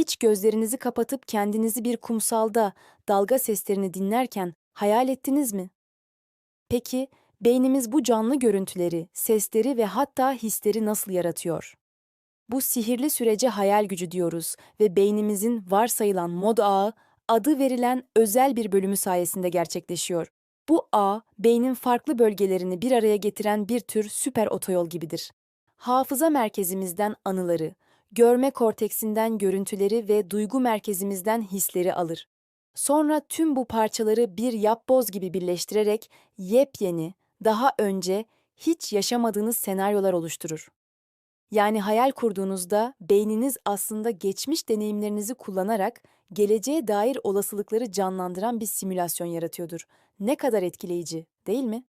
Hiç gözlerinizi kapatıp kendinizi bir kumsalda dalga seslerini dinlerken hayal ettiniz mi? Peki beynimiz bu canlı görüntüleri, sesleri ve hatta hisleri nasıl yaratıyor? Bu sihirli sürece hayal gücü diyoruz ve beynimizin varsayılan mod ağı adı verilen özel bir bölümü sayesinde gerçekleşiyor. Bu ağ, beynin farklı bölgelerini bir araya getiren bir tür süper otoyol gibidir. Hafıza merkezimizden anıları, görme korteksinden görüntüleri ve duygu merkezimizden hisleri alır. Sonra tüm bu parçaları bir yapboz gibi birleştirerek yepyeni, daha önce hiç yaşamadığınız senaryolar oluşturur. Yani hayal kurduğunuzda beyniniz aslında geçmiş deneyimlerinizi kullanarak geleceğe dair olasılıkları canlandıran bir simülasyon yaratıyordur. Ne kadar etkileyici, değil mi?